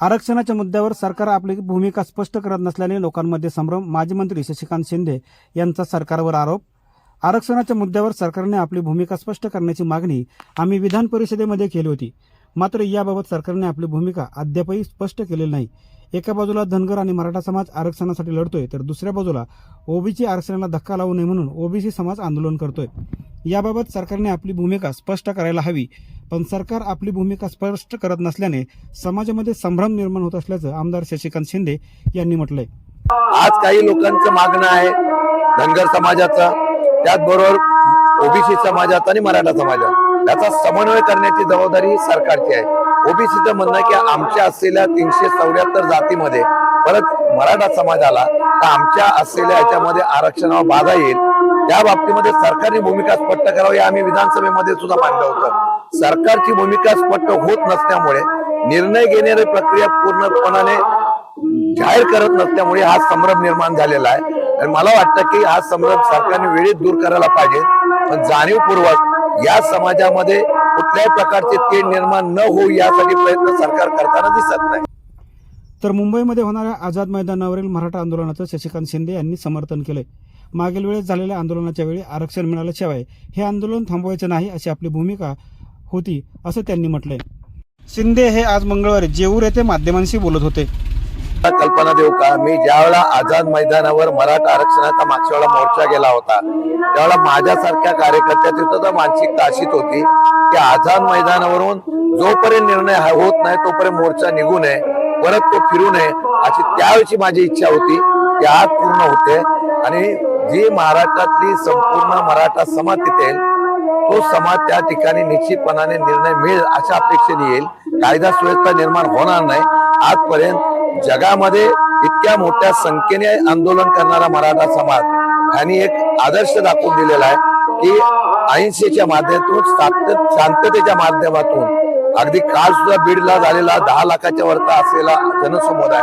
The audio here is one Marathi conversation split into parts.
आरक्षणाच्या मुद्द्यावर सरकार आपली भूमिका स्पष्ट करत नसल्याने लोकांमध्ये संभ्रम. माजी मंत्री शशिकांत शिंदे यांचा सरकारवर आरोप. आरक्षणाच्या मुद्द्यावर सरकारने आपली भूमिका स्पष्ट करण्याची मागणी आम्ही विधान परिषदेमध्ये केली होती. मात्र याबाबत सरकारने आपली भूमिका अद्यापही स्पष्ट केलेली नाही. एका बाजूला धनगर आणि मराठा समाज आरक्षणासाठी लढतोय तर दुसऱ्या बाजूला ओबीसी आरक्षणाला धक्का लावू नये म्हणून ओबीसी समाज आंदोलन करतोय. याबाबत सरकारने आपली भूमिका स्पष्ट करायला हवी. पण सरकार आपली भूमिका स्पष्ट करत नसल्याने समाजामध्ये संभ्रम निर्माण होत असल्याचं आमदार शशिकांत शिंदे यांनी म्हटलंय. आज काही लोकांचं मागणं आहे धनगर समाजाचं. त्याचबरोबर ओबीसी समाजात आणि मराठा समाजात याचा समन्वय करण्याची जबाबदारी सरकारची आहे. ओबीसीचं म्हणणं आहे की आमच्या असलेल्या तीनशे चौऱ्याहत्तर जातीमध्ये परत मराठा समाजाला तर आमच्या असलेल्या याच्यामध्ये आरक्षणावर बाधा येईल. त्या बाबतीमध्ये सरकारने भूमिका स्पष्ट करावी आम्ही विधानसभेमध्ये सुद्धा मांडलं होतं. सरकारची भूमिका स्पष्ट होत नसल्यामुळे निर्णय घेणारी प्रक्रिया पूर्णपणाने जाहीर करत नसल्यामुळे हा संभ्रम निर्माण झालेला आहे. आणि मला वाटतं की हा संभ्रम सरकारने वेळेत दूर करायला पाहिजे. पण जाणीवपूर्वक या समाजामध्ये कुठल्याही प्रकारचे तेढ निर्माण न होऊ यासाठी प्रयत्न सरकार करताना दिसत नाही. तर मुंबईमध्ये होणाऱ्या आझाद मैदानावरील मराठा आंदोलनाचं शशिकांत शिंदे यांनी समर्थन केलंय. मागील वेळेस झालेल्या आंदोलनाच्या वेळी आरक्षण मिळाल्याशिवाय हे आंदोलन थांबवायचं नाही अशी आपली भूमिका होती असं त्यांनी म्हटलंय. शिंदे हे आज मंगळवारी जेऊर येथे माध्यमांशी बोलत होते. कल्पना देऊ का? मी ज्यावेळा आझाद मैदानावर मराठा आरक्षणाचा मागच्या वेळा मोर्चा गेला होता त्यावेळेला माझ्यासारख्या कार्यकर्त्याची सुद्धा मानसिकता अशीच होती की आझाद मैदानावरून जोपर्यंत निर्णय हा होत नाही तोपर्यंत मोर्चा निघू नये परत तो फिरू नये अशी त्यावेळची माझी इच्छा होती ती आज पूर्ण होते. आणि जी महाराष्ट्रातली संपूर्ण मराठा समाज तिथे तो समाज त्या ठिकाणी निश्चितपणाने निर्णय मिळेल अशा अपेक्षेने येईल. कायदा सुव्यवस्था निर्माण होणार नाही. आजपर्यंत जगामध्ये इतक्या मोठ्या संख्येने आंदोलन करणारा मराठा समाज यांनी एक आदर्श दाखवून दिलेला आहे की अहिंसेच्या माध्यमातून शांततेच्या माध्यमातून अगदी काल सुद्धा बीडला झालेला दहा लाखाच्या वरचा असलेला जनसमुदाय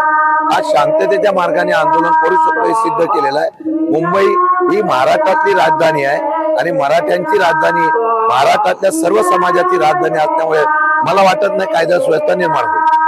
आज शांततेच्या मार्गाने आंदोलन करू शकतो हे सिद्ध केलेलं आहे. मुंबई ही महाराष्ट्रातली राजधानी आहे आणि मराठ्यांची राजधानी महाराष्ट्रातल्या सर्व समाजाची राजधानी असल्यामुळे मला वाटत नाही कायदा सुव्यवस्था निर्माण होईल.